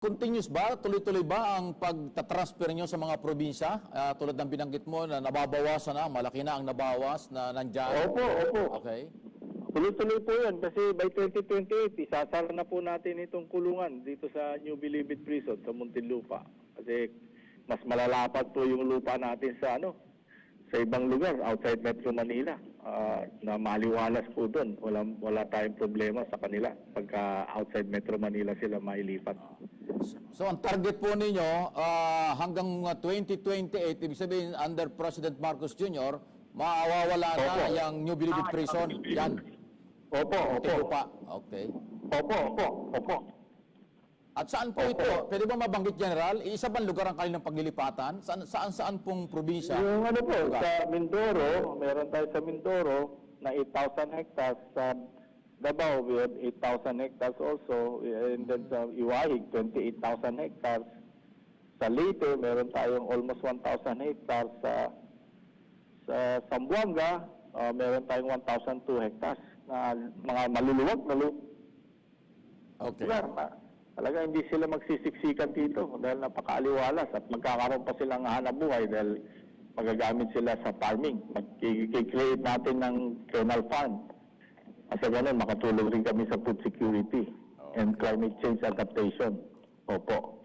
Continuous ba? Tuloy-tuloy ba ang pagtatransfer nyo sa mga probinsya? Ah, tulad ng binanggit mo na nababawasan na, malaki na ang nabawas na nandyan. Opo, opo. Okay. Tuloy-tuloy po yan kasi by 2028, isasara na po natin itong kulungan dito sa New Bilibid Prison sa Muntinlupa. Kasi mas malalapat po yung lupa natin sa ano sa ibang lugar outside Metro Manila Ah, na maliwalas po doon. Wala, wala tayong problema sa kanila pagka outside Metro Manila sila mailipat. So ang target po ninyo ah, hanggang ah, 2028, ibig sabihin under President Marcos Jr., mawawala na Opo. yung New Bilibid Prison. Yan. Opo, opo. Lupa. Okay. Opo, opo, opo. At saan po ito? Pwede ba mabanggit, General? Isa bang lugar ang kanilang paglilipatan? Saan, saan, saan pong probinsya? Yung ano po, Lugar? sa Mindoro, meron tayo sa Mindoro na 8,000 hectares. Sa Davao, we have 8,000 hectares also. And then sa Iwahig, 28,000 hectares. Sa Leyte, meron tayong almost 1,000 hectares. Sa, sa Zamboanga, uh, meron tayong 1,002 hectares na mga maluluwag na lu- Okay. lugar na talaga hindi sila magsisiksikan dito dahil napakaaliwalas at magkakaroon pa silang buhay dahil magagamit sila sa farming. Mag-create natin ng kernel farm. At sa ganun, makatulong rin kami sa food security and climate change adaptation. Opo.